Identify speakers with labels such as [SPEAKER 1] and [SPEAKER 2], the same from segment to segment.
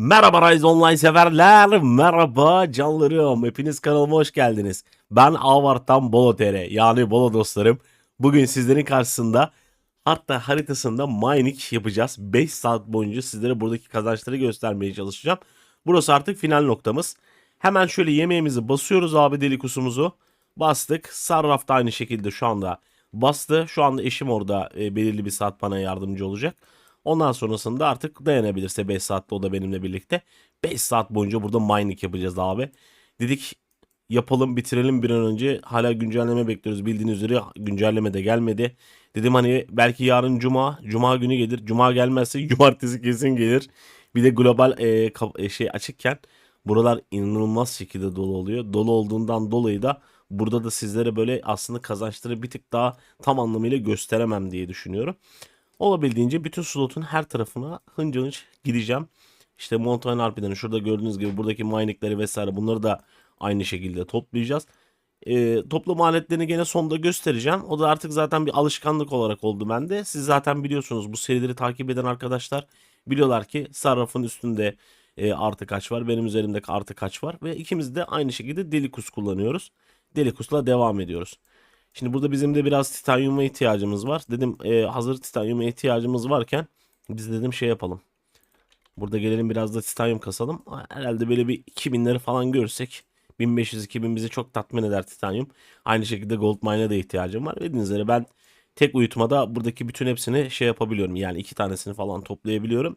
[SPEAKER 1] Merhaba Rise Online severler, merhaba canlarım. Hepiniz kanalıma hoş geldiniz. Ben Avart'tan Bolo TR, yani Bolo dostlarım. Bugün sizlerin karşısında hatta haritasında mining yapacağız. 5 saat boyunca sizlere buradaki kazançları göstermeye çalışacağım. Burası artık final noktamız. Hemen şöyle yemeğimizi basıyoruz abi delikusumuzu. Bastık. Sarraf da aynı şekilde şu anda bastı. Şu anda eşim orada e, belirli bir saat bana yardımcı olacak. Ondan sonrasında artık dayanabilirse 5 saatte o da benimle birlikte 5 saat boyunca burada mining yapacağız abi. Dedik yapalım bitirelim bir an önce. Hala güncelleme bekliyoruz. Bildiğiniz üzere güncelleme de gelmedi. Dedim hani belki yarın cuma, cuma günü gelir. Cuma gelmezse cumartesi kesin gelir. Bir de global e, e, şey açıkken buralar inanılmaz şekilde dolu oluyor. Dolu olduğundan dolayı da burada da sizlere böyle aslında kazançları bir tık daha tam anlamıyla gösteremem diye düşünüyorum. Olabildiğince bütün slotun her tarafına hınca hınç gideceğim. İşte Mountain Alpi'den şurada gördüğünüz gibi buradaki miningleri vesaire bunları da aynı şekilde toplayacağız. Ee, toplam aletlerini gene sonda göstereceğim. O da artık zaten bir alışkanlık olarak oldu bende. Siz zaten biliyorsunuz bu serileri takip eden arkadaşlar biliyorlar ki sarrafın üstünde e, artı kaç var. Benim üzerimde artı kaç var. Ve ikimiz de aynı şekilde Delikus kullanıyoruz. Delikus'la devam ediyoruz. Şimdi burada bizim de biraz titanyuma ihtiyacımız var. Dedim e, hazır titanyuma ihtiyacımız varken biz dedim şey yapalım. Burada gelelim biraz da titanyum kasalım. Herhalde böyle bir 2000'leri falan görürsek 1500-2000 bizi çok tatmin eder titanyum. Aynı şekilde gold mine'a da ihtiyacım var. Bildiğiniz üzere ben tek uyutmada buradaki bütün hepsini şey yapabiliyorum. Yani iki tanesini falan toplayabiliyorum.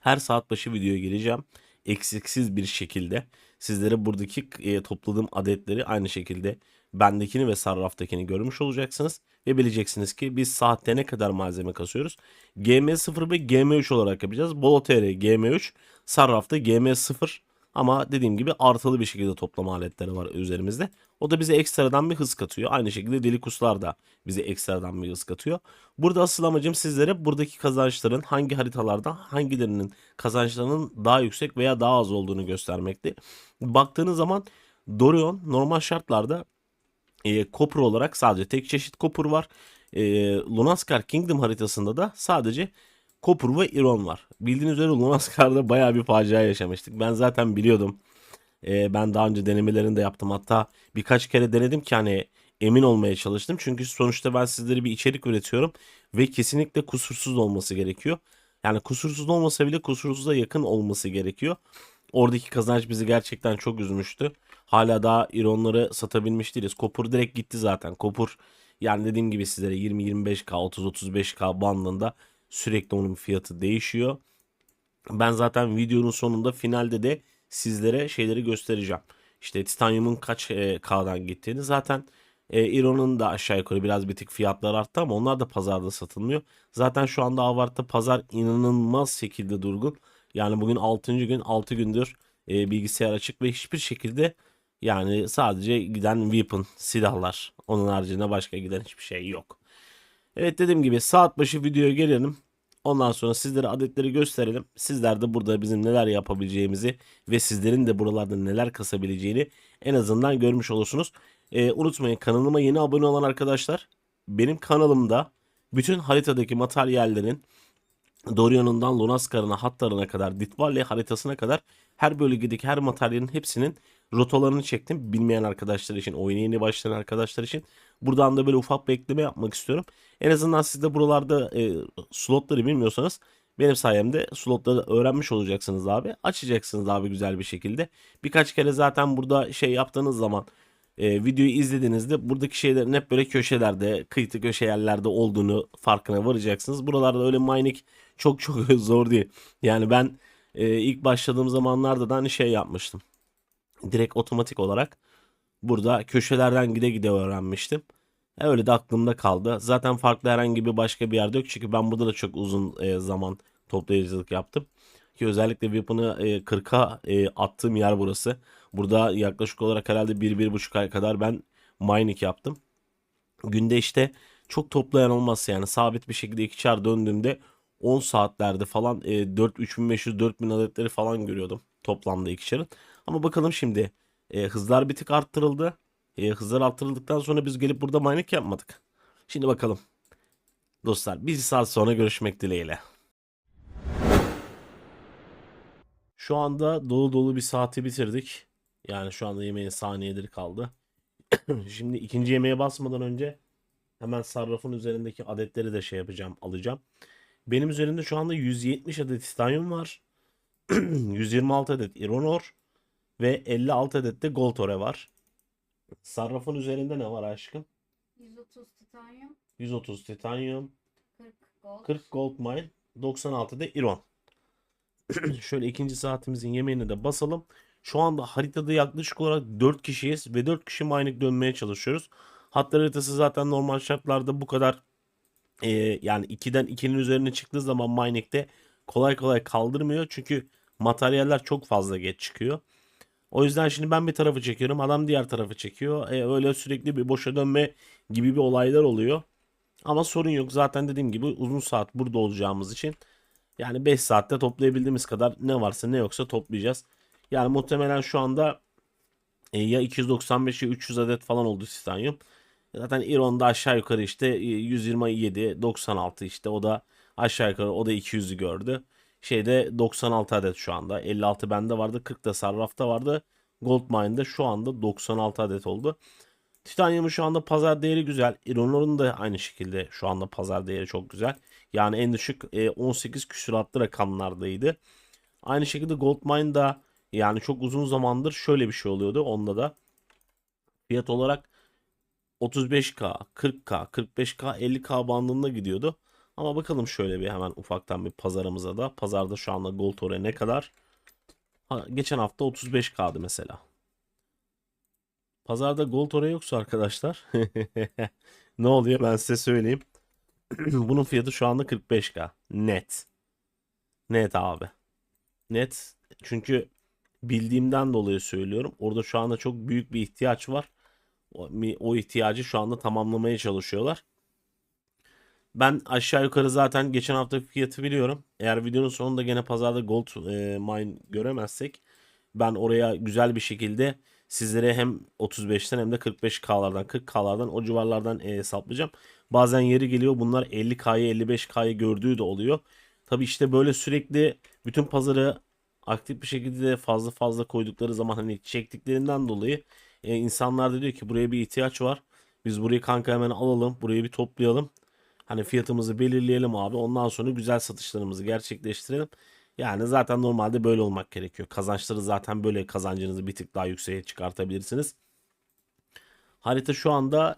[SPEAKER 1] Her saat başı videoya gireceğim. Eksiksiz bir şekilde sizlere buradaki e, topladığım adetleri aynı şekilde bendekini ve sarraftakini görmüş olacaksınız. Ve bileceksiniz ki biz saatte ne kadar malzeme kasıyoruz. GM0 ve GM3 olarak yapacağız. Bolo TR GM3, sarrafta GM0 ama dediğim gibi artılı bir şekilde toplama aletleri var üzerimizde. O da bize ekstradan bir hız katıyor. Aynı şekilde delikuslar da bize ekstradan bir hız katıyor. Burada asıl amacım sizlere buradaki kazançların hangi haritalarda hangilerinin kazançlarının daha yüksek veya daha az olduğunu göstermekte. Baktığınız zaman Dorion normal şartlarda e, Copper olarak sadece tek çeşit Copper var. E, Lunaskar Kingdom haritasında da sadece Copper ve Iron var. Bildiğiniz üzere Lunaskar'da bayağı bir facia yaşamıştık. Ben zaten biliyordum. E, ben daha önce denemelerini de yaptım. Hatta birkaç kere denedim ki hani emin olmaya çalıştım. Çünkü sonuçta ben sizlere bir içerik üretiyorum ve kesinlikle kusursuz olması gerekiyor. Yani kusursuz olmasa bile kusursuza yakın olması gerekiyor. Oradaki kazanç bizi gerçekten çok üzmüştü. Hala daha ironları satabilmiş değiliz. Kopur direkt gitti zaten. Kopur yani dediğim gibi sizlere 20-25k 30-35k bandında sürekli onun fiyatı değişiyor. Ben zaten videonun sonunda finalde de sizlere şeyleri göstereceğim. İşte titanyumun kaç e, K'dan gittiğini zaten e, Iron'un da aşağı yukarı biraz bir tık fiyatlar arttı ama onlar da pazarda satılmıyor. Zaten şu anda Avart'ta pazar inanılmaz şekilde durgun. Yani bugün 6. gün 6 gündür e, bilgisayar açık ve hiçbir şekilde yani sadece giden weapon silahlar. Onun haricinde başka giden hiçbir şey yok. Evet dediğim gibi saat başı videoya gelelim. Ondan sonra sizlere adetleri gösterelim. Sizler de burada bizim neler yapabileceğimizi ve sizlerin de buralarda neler kasabileceğini en azından görmüş olursunuz. Ee, unutmayın kanalıma yeni abone olan arkadaşlar benim kanalımda bütün haritadaki materyallerin Dorion'undan Lunaskar'ına hatlarına kadar Ditvalle haritasına kadar her bölgedeki her materyalin hepsinin rotalarını çektim. Bilmeyen arkadaşlar için, oyuna yeni başlayan arkadaşlar için. Buradan da böyle ufak bir ekleme yapmak istiyorum. En azından siz de buralarda e, slotları bilmiyorsanız benim sayemde slotları öğrenmiş olacaksınız abi. Açacaksınız abi güzel bir şekilde. Birkaç kere zaten burada şey yaptığınız zaman e, videoyu izlediğinizde buradaki şeylerin hep böyle köşelerde, kıytı köşe yerlerde olduğunu farkına varacaksınız. Buralarda öyle mining çok çok zor değil. Yani ben e, ilk başladığım zamanlarda da hani şey yapmıştım. Direkt otomatik olarak burada köşelerden gide gide öğrenmiştim. E, Öyle de aklımda kaldı. Zaten farklı herhangi bir başka bir yerde yok. Çünkü ben burada da çok uzun e, zaman toplayıcılık yaptım. Ki özellikle Weapon'ı e, 40'a e, attığım yer burası. Burada yaklaşık olarak herhalde 1-1,5 ay kadar ben mining yaptım. Günde işte çok toplayan olmazsa yani sabit bir şekilde iki çar döndüğümde 10 saatlerde falan e, 4 3500-4000 adetleri falan görüyordum toplamda iki çarın. Ama bakalım şimdi e, hızlar bir tık arttırıldı. E, hızlar arttırıldıktan sonra biz gelip burada mining yapmadık. Şimdi bakalım. Dostlar bir saat sonra görüşmek dileğiyle. Şu anda dolu dolu bir saati bitirdik. Yani şu anda yemeğin saniyeleri kaldı. Şimdi ikinci yemeğe basmadan önce hemen sarrafın üzerindeki adetleri de şey yapacağım, alacağım. Benim üzerimde şu anda 170 adet titanyum var. 126 adet ironor ve 56 adet de gold ore var. Sarrafın üzerinde ne var aşkım?
[SPEAKER 2] 130 titanyum,
[SPEAKER 1] 130 titanyum,
[SPEAKER 2] 40 gold.
[SPEAKER 1] 40 gold mine, 96 da iron. Şöyle ikinci saatimizin yemeğini de basalım. Şu anda haritada yaklaşık olarak 4 kişiyiz ve 4 kişi mining dönmeye çalışıyoruz. Hatlar haritası zaten normal şartlarda bu kadar e, yani 2'den 2'nin üzerine çıktığı zaman mining'de kolay kolay kaldırmıyor. Çünkü materyaller çok fazla geç çıkıyor. O yüzden şimdi ben bir tarafı çekiyorum. Adam diğer tarafı çekiyor. E, öyle sürekli bir boşa dönme gibi bir olaylar oluyor. Ama sorun yok. Zaten dediğim gibi uzun saat burada olacağımız için yani 5 saatte toplayabildiğimiz kadar ne varsa ne yoksa toplayacağız. Yani muhtemelen şu anda e, ya 295 ya 300 adet falan oldu titanyum. Zaten Iron'da aşağı yukarı işte e, 127, 96 işte o da aşağı yukarı o da 200'ü gördü. Şeyde 96 adet şu anda. 56 bende vardı, 40 da Sarraf'ta vardı. Goldmine'de şu anda 96 adet oldu. Titanyum'un şu anda pazar değeri güzel. Iron'un da aynı şekilde şu anda pazar değeri çok güzel. Yani en düşük e, 18 küsuratlı rakamlardaydı. Aynı şekilde Goldmine'da yani çok uzun zamandır şöyle bir şey oluyordu. Onda da fiyat olarak 35k, 40k, 45k, 50k bandında gidiyordu. Ama bakalım şöyle bir hemen ufaktan bir pazarımıza da. Pazarda şu anda Gold Ore ne kadar? Ha, geçen hafta 35k'dı mesela. Pazarda Gold Ore yoksa arkadaşlar ne oluyor ben size söyleyeyim. Bunun fiyatı şu anda 45k. Net. Net abi. Net. Çünkü bildiğimden dolayı söylüyorum. Orada şu anda çok büyük bir ihtiyaç var. O, o ihtiyacı şu anda tamamlamaya çalışıyorlar. Ben aşağı yukarı zaten geçen hafta fiyatı biliyorum. Eğer videonun sonunda gene pazarda gold e, mine göremezsek ben oraya güzel bir şekilde sizlere hem 35'ten hem de 45K'lardan 40K'lardan o civarlardan e, hesaplayacağım. Bazen yeri geliyor bunlar 50K'yı 55K'yı gördüğü de oluyor. Tabi işte böyle sürekli bütün pazarı aktif bir şekilde fazla fazla koydukları zaman hani çektiklerinden dolayı e, insanlar da diyor ki buraya bir ihtiyaç var. Biz burayı kanka hemen alalım. Burayı bir toplayalım. Hani fiyatımızı belirleyelim abi. Ondan sonra güzel satışlarımızı gerçekleştirelim. Yani zaten normalde böyle olmak gerekiyor. Kazançları zaten böyle kazancınızı bir tık daha yükseğe çıkartabilirsiniz. Harita şu anda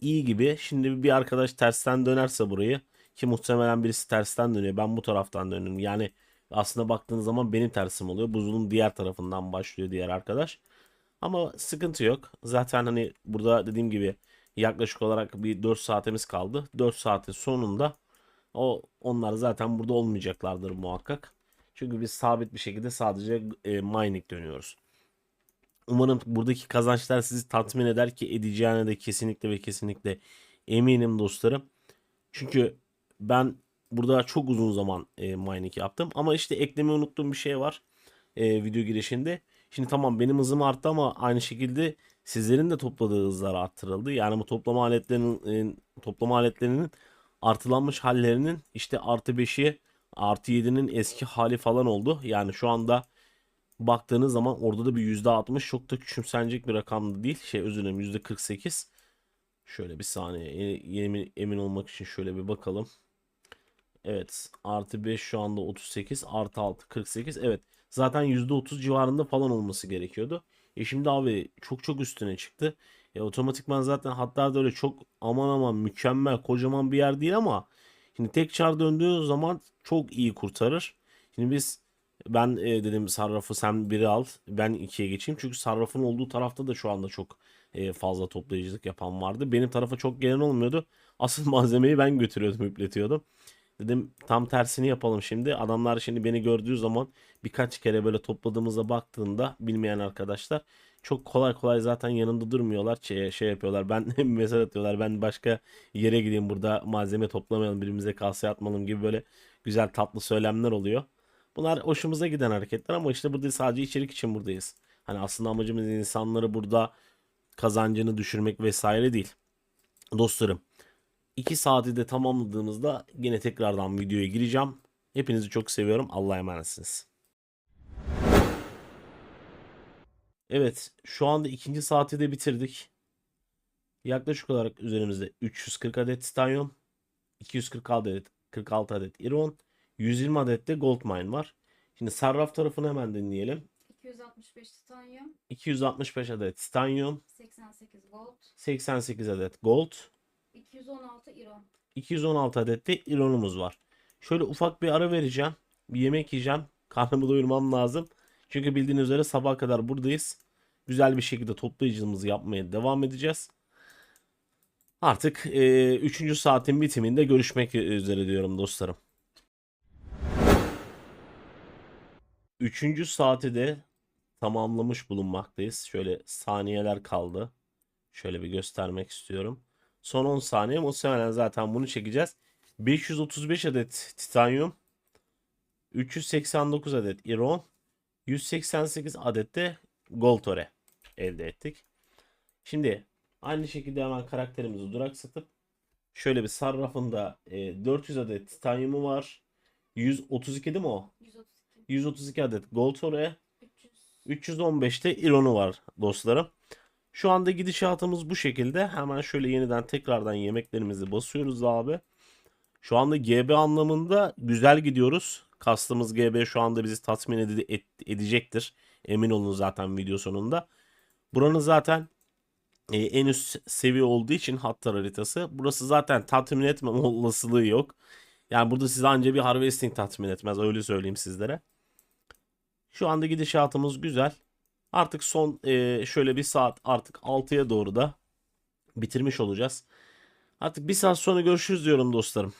[SPEAKER 1] iyi gibi. Şimdi bir arkadaş tersten dönerse burayı ki muhtemelen birisi tersten dönüyor. Ben bu taraftan dönüyorum. Yani aslında baktığınız zaman benim tersim oluyor. Buzulun diğer tarafından başlıyor diğer arkadaş. Ama sıkıntı yok. Zaten hani burada dediğim gibi yaklaşık olarak bir 4 saatimiz kaldı. 4 saatin sonunda o onlar zaten burada olmayacaklardır muhakkak. Çünkü biz sabit bir şekilde sadece e, mining dönüyoruz. Umarım buradaki kazançlar sizi tatmin eder ki edeceğine de kesinlikle ve kesinlikle eminim dostlarım. Çünkü ben burada çok uzun zaman e, mining yaptım. Ama işte eklemeyi unuttuğum bir şey var e, video girişinde. Şimdi tamam benim hızım arttı ama aynı şekilde sizlerin de topladığı hızlar arttırıldı. Yani bu toplama aletlerinin e, toplama aletlerinin artılanmış hallerinin işte artı 5'i artı 7'nin eski hali falan oldu. Yani şu anda baktığınız zaman orada da bir %60 çok da küçümsenecek bir rakam değil. Şey özür dilerim %48. Şöyle bir saniye emin, emin olmak için şöyle bir bakalım. Evet artı 5 şu anda 38 artı 6 48 evet zaten %30 civarında falan olması gerekiyordu. E şimdi abi çok çok üstüne çıktı. E otomatikman zaten hatlarda öyle çok aman aman mükemmel kocaman bir yer değil ama şimdi tek çar döndüğü zaman çok iyi kurtarır. Şimdi biz ben e, dedim sarrafı sen biri al ben ikiye geçeyim. Çünkü sarrafın olduğu tarafta da şu anda çok e, fazla toplayıcılık yapan vardı. Benim tarafa çok gelen olmuyordu. Asıl malzemeyi ben götürüyordum üpletiyordum. Dedim tam tersini yapalım şimdi. Adamlar şimdi beni gördüğü zaman birkaç kere böyle topladığımızda baktığında bilmeyen arkadaşlar çok kolay kolay zaten yanında durmuyorlar. Şey, şey yapıyorlar. Ben mesaj atıyorlar. Ben başka yere gideyim burada malzeme toplamayalım birbirimize kasaya atmalım gibi böyle güzel tatlı söylemler oluyor. Bunlar hoşumuza giden hareketler ama işte burada sadece içerik için buradayız. Hani aslında amacımız insanları burada kazancını düşürmek vesaire değil. Dostlarım 2 saati de tamamladığımızda yine tekrardan videoya gireceğim. Hepinizi çok seviyorum. Allah'a emanetsiniz. Evet, şu anda ikinci saati de bitirdik. Yaklaşık olarak üzerimizde 340 adet titanyum, 246 adet, 46 adet iron, 120 adet de gold mine var. Şimdi sarraf tarafını hemen dinleyelim.
[SPEAKER 2] 265 titanyum,
[SPEAKER 1] 265 adet titanyum,
[SPEAKER 2] 88 gold,
[SPEAKER 1] 88 adet gold,
[SPEAKER 2] 216 iron.
[SPEAKER 1] 216 adet de ironumuz var. Şöyle ufak bir ara vereceğim. Bir yemek yiyeceğim. Karnımı doyurmam lazım. Çünkü bildiğiniz üzere sabaha kadar buradayız. Güzel bir şekilde toplayıcımızı yapmaya devam edeceğiz. Artık 3. saatin bitiminde görüşmek üzere diyorum dostlarım. 3. saati de tamamlamış bulunmaktayız. Şöyle saniyeler kaldı. Şöyle bir göstermek istiyorum. Son 10 saniye muhtemelen zaten bunu çekeceğiz. 535 adet titanyum, 389 adet iron, 188 adet de gold ore elde ettik. Şimdi aynı şekilde hemen karakterimizi duraksatıp şöyle bir sarrafında e, 400 adet titanyumu var. 132 değil mi o?
[SPEAKER 2] 132,
[SPEAKER 1] 132 adet gold ore,
[SPEAKER 2] 300,
[SPEAKER 1] 315'te ironu var dostlarım. Şu anda gidişatımız bu şekilde. Hemen şöyle yeniden tekrardan yemeklerimizi basıyoruz abi. Şu anda GB anlamında güzel gidiyoruz. Kastımız GB şu anda bizi tatmin ede- edecektir. Emin olun zaten video sonunda. Buranın zaten e, en üst seviye olduğu için hatlar haritası. Burası zaten tatmin etmem olasılığı yok. Yani burada size anca bir harvesting tatmin etmez öyle söyleyeyim sizlere. Şu anda gidişatımız güzel. Artık son e, şöyle bir saat artık 6'ya doğru da bitirmiş olacağız. Artık bir saat sonra görüşürüz diyorum dostlarım.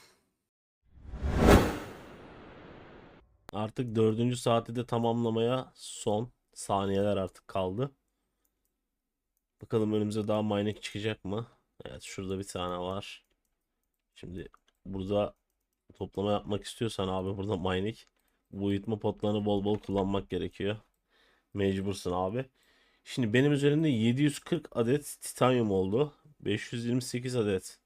[SPEAKER 1] Artık dördüncü saati de tamamlamaya son saniyeler artık kaldı. Bakalım önümüze daha mining çıkacak mı? Evet şurada bir tane var. Şimdi burada toplama yapmak istiyorsan abi burada mining bu uyutma potlarını bol bol kullanmak gerekiyor. Mecbursun abi. Şimdi benim üzerimde 740 adet titanyum oldu. 528 adet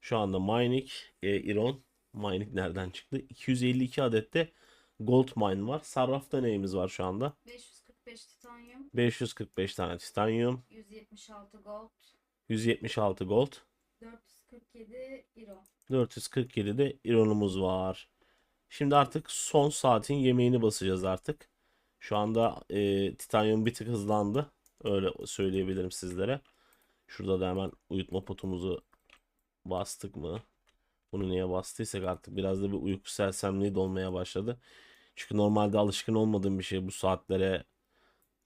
[SPEAKER 1] şu anda mining, e, iron. Mining nereden çıktı? 252 adet de gold mine var. Sarrafta neyimiz var şu anda?
[SPEAKER 2] 545 titanyum,
[SPEAKER 1] 545 tane titanyum,
[SPEAKER 2] 176 gold,
[SPEAKER 1] 176 gold,
[SPEAKER 2] 447 iron.
[SPEAKER 1] 447 de ironumuz var. Şimdi artık son saatin yemeğini basacağız artık. Şu anda e, titanyum bir tık hızlandı. Öyle söyleyebilirim sizlere. Şurada da hemen uyutma potumuzu bastık mı? Bunu niye bastıysak artık biraz da bir uyku sersemliği dolmaya başladı. Çünkü normalde alışkın olmadığım bir şey bu saatlere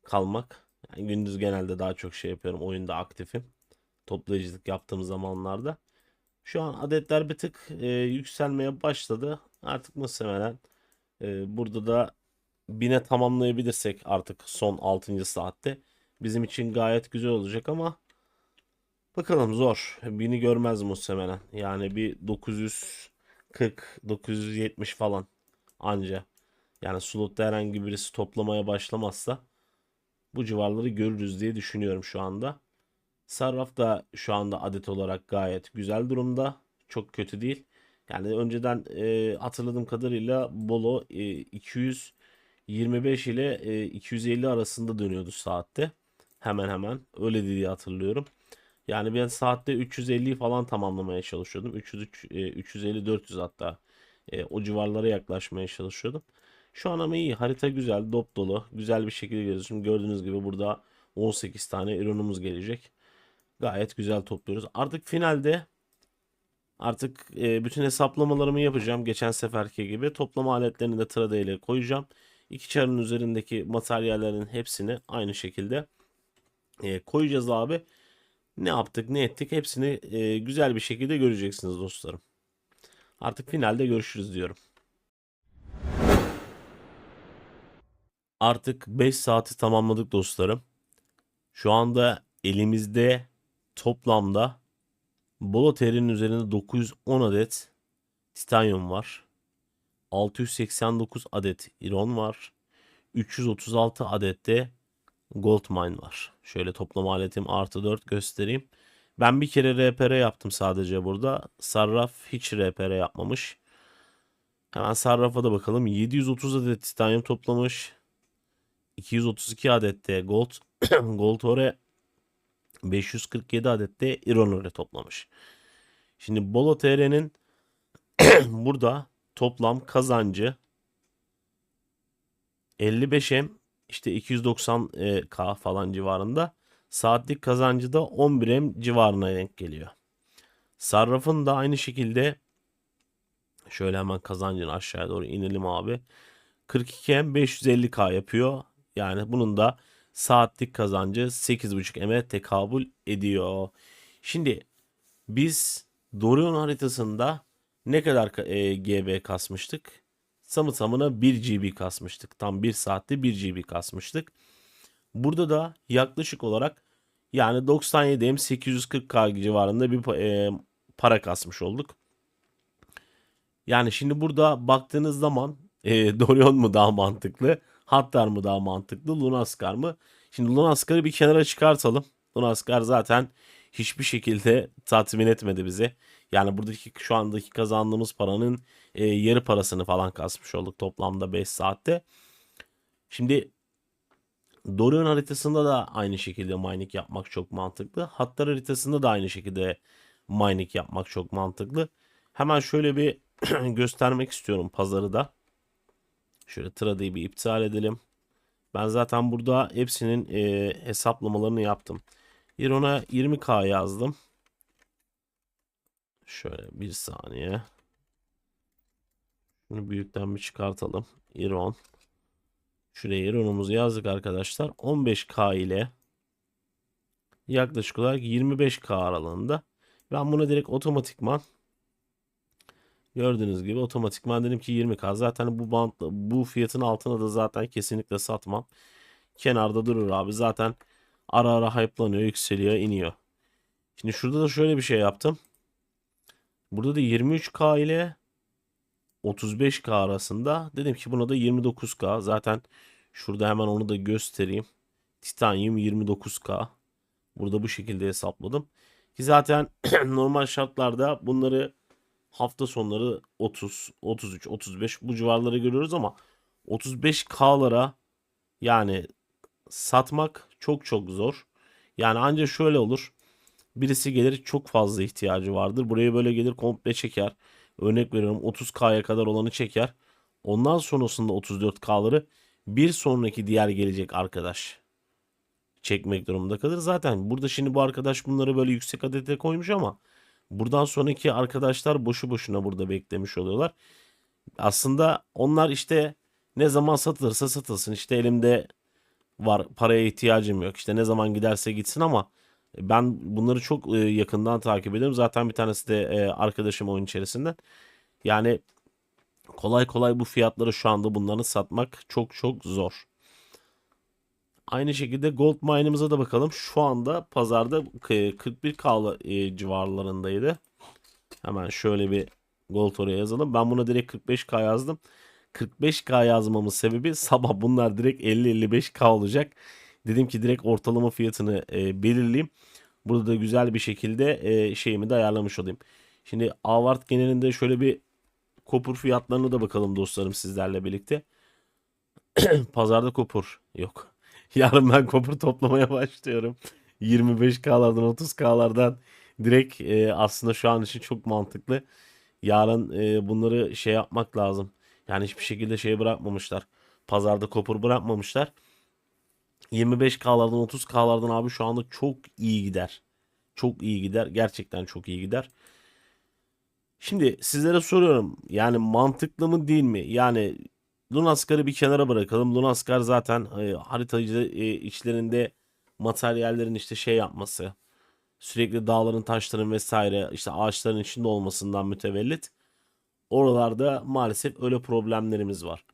[SPEAKER 1] kalmak. Yani gündüz genelde daha çok şey yapıyorum. Oyunda aktifim. Toplayıcılık yaptığım zamanlarda. Şu an adetler bir tık e, yükselmeye başladı. Artık muhtemelen e, burada da bine tamamlayabilirsek artık son 6. saatte bizim için gayet güzel olacak ama bakalım zor. Bini görmez muhtemelen. Yani bir 940 970 falan anca. Yani slotta herhangi birisi toplamaya başlamazsa bu civarları görürüz diye düşünüyorum şu anda. Sarraf da şu anda adet olarak gayet güzel durumda. Çok kötü değil. Yani önceden e, hatırladığım kadarıyla Bolo e, 225 ile e, 250 arasında dönüyordu saatte. Hemen hemen öyle diye hatırlıyorum. Yani ben saatte 350 falan tamamlamaya çalışıyordum. 303, e, 350 400 hatta e, o civarlara yaklaşmaya çalışıyordum. Şu an ama iyi. Harita güzel, dop dolu. Güzel bir şekilde gidiyoruz. Şimdi gördüğünüz gibi burada 18 tane ürünümüz gelecek. Gayet güzel topluyoruz. Artık finalde artık e, bütün hesaplamalarımı yapacağım. Geçen seferki gibi toplama aletlerini de Trade ile koyacağım. İki çarın üzerindeki materyallerin hepsini aynı şekilde e, koyacağız abi. Ne yaptık ne ettik hepsini e, güzel bir şekilde göreceksiniz dostlarım. Artık finalde görüşürüz diyorum. Artık 5 saati tamamladık dostlarım. Şu anda elimizde toplamda Boloter'in üzerinde 910 adet titanyum var. 689 adet iron var. 336 adet de gold mine var. Şöyle toplama aletim artı 4 göstereyim. Ben bir kere RPR yaptım sadece burada. Sarraf hiç RPR yapmamış. Hemen sarrafa da bakalım. 730 adet titanyum toplamış. 232 adet de gold Goltore 547 adette Ironore toplamış. Şimdi Bolo TR'nin burada toplam kazancı 55M işte 290K falan civarında. Saatlik kazancı da 11M civarına denk geliyor. Sarrafın da aynı şekilde şöyle hemen kazancını aşağıya doğru inelim abi. 42M 550K yapıyor. Yani bunun da saatlik kazancı 8.5M'e tekabül ediyor. Şimdi biz Dorion haritasında ne kadar ka- e, GB kasmıştık? Samı tamına 1 GB kasmıştık. Tam 1 saatte 1 GB kasmıştık. Burada da yaklaşık olarak yani 97M 840K civarında bir e, para kasmış olduk. Yani şimdi burada baktığınız zaman e, Dorion mu daha mantıklı? Hattar mı daha mantıklı? Lunaskar mı? Şimdi Lunaskar'ı bir kenara çıkartalım. Lunaskar zaten hiçbir şekilde tatmin etmedi bizi. Yani buradaki şu andaki kazandığımız paranın e, yarı parasını falan kasmış olduk toplamda 5 saatte. Şimdi Dorion haritasında da aynı şekilde mining yapmak çok mantıklı. Hattar haritasında da aynı şekilde mining yapmak çok mantıklı. Hemen şöyle bir göstermek istiyorum pazarı da. Şöyle trade'yi bir iptal edelim. Ben zaten burada hepsinin e, hesaplamalarını yaptım. Iron'a 20k yazdım. Şöyle bir saniye. Şunu büyükten bir çıkartalım. Iron. Şuraya Iron'umuzu yazdık arkadaşlar. 15k ile yaklaşık olarak 25k aralığında. Ben bunu direkt otomatikman gördüğünüz gibi otomatikman dedim ki 20k. Zaten bu bant bu fiyatın altına da zaten kesinlikle satmam. Kenarda durur abi. Zaten ara ara hype'lanıyor, yükseliyor, iniyor. Şimdi şurada da şöyle bir şey yaptım. Burada da 23K ile 35K arasında. Dedim ki buna da 29K. Zaten şurada hemen onu da göstereyim. Titanium 29K. Burada bu şekilde hesapladım. Ki zaten normal şartlarda bunları hafta sonları 30, 33, 35 bu civarları görüyoruz ama 35K'lara yani satmak çok çok zor. Yani ancak şöyle olur. Birisi gelir çok fazla ihtiyacı vardır. Buraya böyle gelir komple çeker. Örnek veriyorum 30K'ya kadar olanı çeker. Ondan sonrasında 34K'ları bir sonraki diğer gelecek arkadaş çekmek durumunda kalır. Zaten burada şimdi bu arkadaş bunları böyle yüksek adete koymuş ama buradan sonraki arkadaşlar boşu boşuna burada beklemiş oluyorlar. Aslında onlar işte ne zaman satılırsa satılsın. İşte elimde var paraya ihtiyacım yok. İşte ne zaman giderse gitsin ama ben bunları çok e, yakından takip ediyorum. Zaten bir tanesi de e, arkadaşım oyun içerisinden. Yani kolay kolay bu fiyatları şu anda bunları satmak çok çok zor. Aynı şekilde gold mine'ımıza da bakalım. Şu anda pazarda 41k e, civarlarındaydı. Hemen şöyle bir gold oraya yazalım. Ben buna direkt 45k yazdım. 45k yazmamın sebebi sabah bunlar direkt 50-55k olacak. Dedim ki direkt ortalama fiyatını e, belirleyeyim. Burada da güzel bir şekilde e, şeyimi de ayarlamış olayım. Şimdi Avart genelinde şöyle bir kopur fiyatlarına da bakalım dostlarım sizlerle birlikte. Pazarda kopur yok. Yarın ben kopur toplamaya başlıyorum. 25K'lardan 30K'lardan direkt e, aslında şu an için çok mantıklı. Yarın e, bunları şey yapmak lazım. Yani hiçbir şekilde şey bırakmamışlar. Pazarda kopur bırakmamışlar. 25K'lardan 30K'lardan abi şu anda çok iyi gider. Çok iyi gider. Gerçekten çok iyi gider. Şimdi sizlere soruyorum. Yani mantıklı mı değil mi? Yani Lunaskar'ı bir kenara bırakalım. Lunaskar zaten e, haritacı e, içlerinde materyallerin işte şey yapması. Sürekli dağların, taşların vesaire işte ağaçların içinde olmasından mütevellit. Oralarda maalesef öyle problemlerimiz var.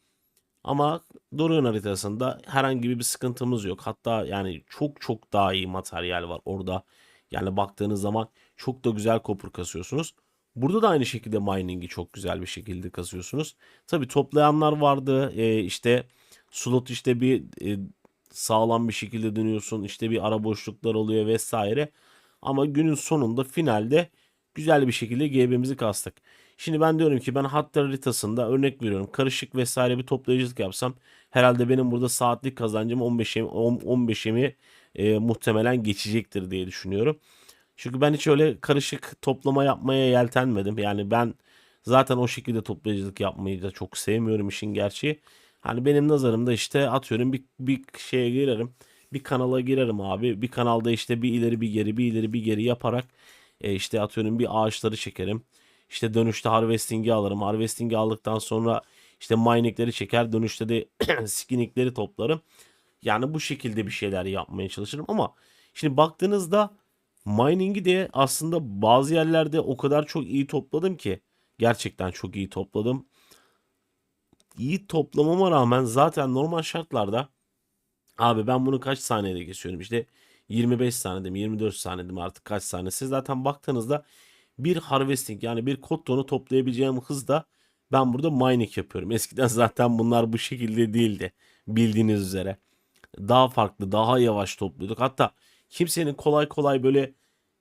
[SPEAKER 1] Ama Dorian haritasında herhangi bir sıkıntımız yok. Hatta yani çok çok daha iyi materyal var orada. Yani baktığınız zaman çok da güzel kopur kasıyorsunuz. Burada da aynı şekilde mining'i çok güzel bir şekilde kasıyorsunuz. Tabi toplayanlar vardı. Ee, işte slot işte bir e, sağlam bir şekilde dönüyorsun. İşte bir ara boşluklar oluyor vesaire. Ama günün sonunda finalde güzel bir şekilde GB'mizi kastık. Şimdi ben diyorum ki ben hatta haritasında örnek veriyorum karışık vesaire bir toplayıcılık yapsam herhalde benim burada saatlik kazancım 15'e 15'imi e, muhtemelen geçecektir diye düşünüyorum. Çünkü ben hiç öyle karışık toplama yapmaya yeltenmedim. Yani ben zaten o şekilde toplayıcılık yapmayı da çok sevmiyorum işin gerçeği. Hani benim nazarımda işte atıyorum bir, bir şeye girerim. Bir kanala girerim abi. Bir kanalda işte bir ileri bir geri bir ileri bir geri yaparak e, işte atıyorum bir ağaçları çekerim. İşte dönüşte harvesting'i alırım. Harvesting'i aldıktan sonra işte mining'leri çeker. Dönüşte de skinnikleri toplarım. Yani bu şekilde bir şeyler yapmaya çalışırım ama şimdi baktığınızda mining'i de aslında bazı yerlerde o kadar çok iyi topladım ki gerçekten çok iyi topladım. İyi toplamama rağmen zaten normal şartlarda abi ben bunu kaç saniyede kesiyorum işte 25 saniyede mi 24 saniyede mi artık kaç saniye siz zaten baktığınızda bir harvesting yani bir kod tonu toplayabileceğim hızda ben burada mining yapıyorum. Eskiden zaten bunlar bu şekilde değildi bildiğiniz üzere daha farklı, daha yavaş topluyorduk. Hatta kimsenin kolay kolay böyle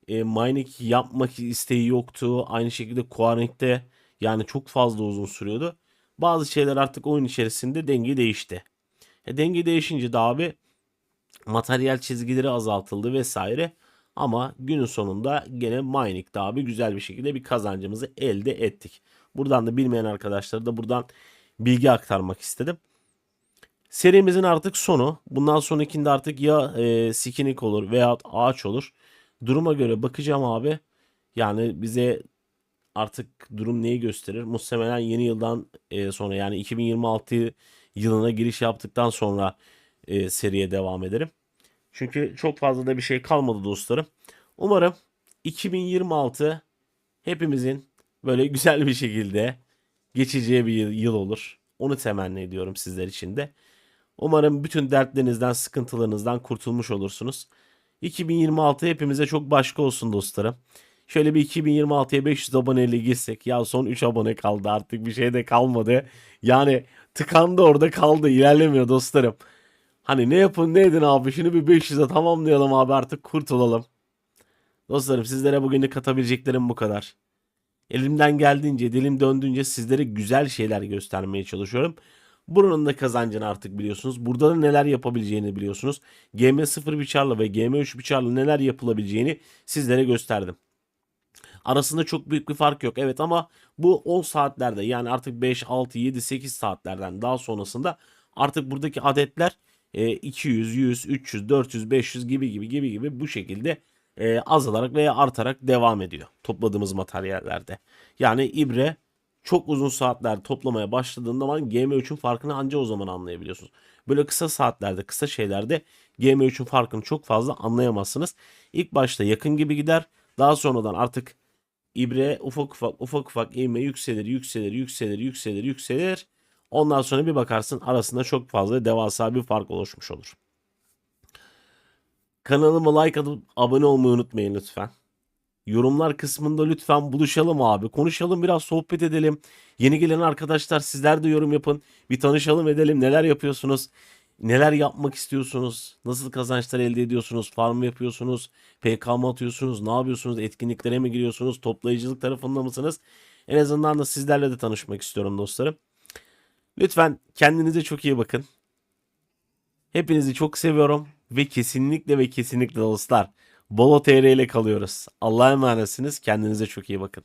[SPEAKER 1] e, mining yapmak isteği yoktu. Aynı şekilde Quarring'de yani çok fazla uzun sürüyordu. Bazı şeyler artık oyun içerisinde denge değişti. E, denge değişince de abi materyal çizgileri azaltıldı vesaire. Ama günün sonunda gene mining'de abi güzel bir şekilde bir kazancımızı elde ettik. Buradan da bilmeyen arkadaşlara da buradan bilgi aktarmak istedim. Serimizin artık sonu. Bundan sonrakinde artık ya e, skinik olur veya ağaç olur. Duruma göre bakacağım abi. Yani bize artık durum neyi gösterir? Muhtemelen yeni yıldan e, sonra yani 2026 yılına giriş yaptıktan sonra e, seriye devam ederim. Çünkü çok fazla da bir şey kalmadı dostlarım. Umarım 2026 hepimizin böyle güzel bir şekilde geçeceği bir yıl, olur. Onu temenni ediyorum sizler için de. Umarım bütün dertlerinizden, sıkıntılarınızdan kurtulmuş olursunuz. 2026 hepimize çok başka olsun dostlarım. Şöyle bir 2026'ya 500 aboneyle girsek. Ya son 3 abone kaldı artık bir şey de kalmadı. Yani tıkandı orada kaldı ilerlemiyor dostlarım. Hani ne yapın ne edin abi şunu bir 500'e tamamlayalım abi artık kurtulalım. Dostlarım sizlere bugünlük katabileceklerim bu kadar. Elimden geldiğince, dilim döndüğünce sizlere güzel şeyler göstermeye çalışıyorum. Buranın da kazancını artık biliyorsunuz. Burada da neler yapabileceğini biliyorsunuz. GM0 biçarla ve GM3 biçarla neler yapılabileceğini sizlere gösterdim. Arasında çok büyük bir fark yok. Evet ama bu 10 saatlerde yani artık 5, 6, 7, 8 saatlerden daha sonrasında artık buradaki adetler 200, 100, 300, 400, 500 gibi gibi gibi gibi bu şekilde e, azalarak veya artarak devam ediyor topladığımız materyallerde. Yani ibre çok uzun saatler toplamaya başladığında zaman GM3'ün farkını anca o zaman anlayabiliyorsunuz. Böyle kısa saatlerde, kısa şeylerde GM3'ün farkını çok fazla anlayamazsınız. İlk başta yakın gibi gider. Daha sonradan artık ibre ufak ufak ufak ufak ivme yükselir, yükselir, yükselir, yükselir, yükselir. Ondan sonra bir bakarsın arasında çok fazla devasa bir fark oluşmuş olur. Kanalıma like atıp abone olmayı unutmayın lütfen. Yorumlar kısmında lütfen buluşalım abi. Konuşalım biraz sohbet edelim. Yeni gelen arkadaşlar sizler de yorum yapın. Bir tanışalım edelim. Neler yapıyorsunuz? Neler yapmak istiyorsunuz? Nasıl kazançlar elde ediyorsunuz? Farm yapıyorsunuz? PK mı atıyorsunuz? Ne yapıyorsunuz? Etkinliklere mi giriyorsunuz? Toplayıcılık tarafında mısınız? En azından da sizlerle de tanışmak istiyorum dostlarım. Lütfen kendinize çok iyi bakın. Hepinizi çok seviyorum ve kesinlikle ve kesinlikle dostlar Bolo TR ile kalıyoruz. Allah'a emanetsiniz. Kendinize çok iyi bakın.